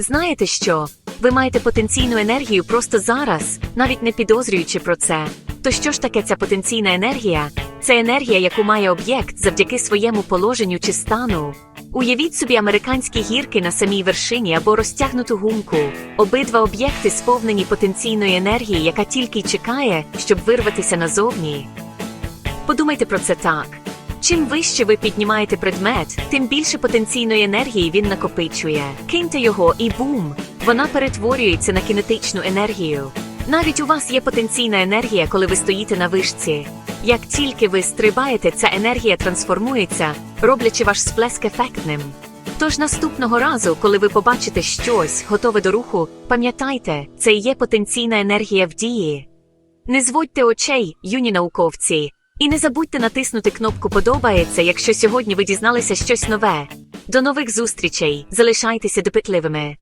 Знаєте що? Ви маєте потенційну енергію просто зараз, навіть не підозрюючи про це. То що ж таке ця потенційна енергія? Це енергія, яку має об'єкт завдяки своєму положенню чи стану. Уявіть собі американські гірки на самій вершині або розтягнуту гумку. Обидва об'єкти сповнені потенційної енергії, яка тільки й чекає, щоб вирватися назовні. Подумайте про це так. Чим вище ви піднімаєте предмет, тим більше потенційної енергії він накопичує. Киньте його і бум! Вона перетворюється на кінетичну енергію. Навіть у вас є потенційна енергія, коли ви стоїте на вишці. Як тільки ви стрибаєте, ця енергія трансформується, роблячи ваш сплеск ефектним. Тож наступного разу, коли ви побачите щось, готове до руху, пам'ятайте, це і є потенційна енергія в дії. Не зводьте очей, юні науковці, і не забудьте натиснути кнопку Подобається, якщо сьогодні ви дізналися щось нове. До нових зустрічей, залишайтеся допитливими.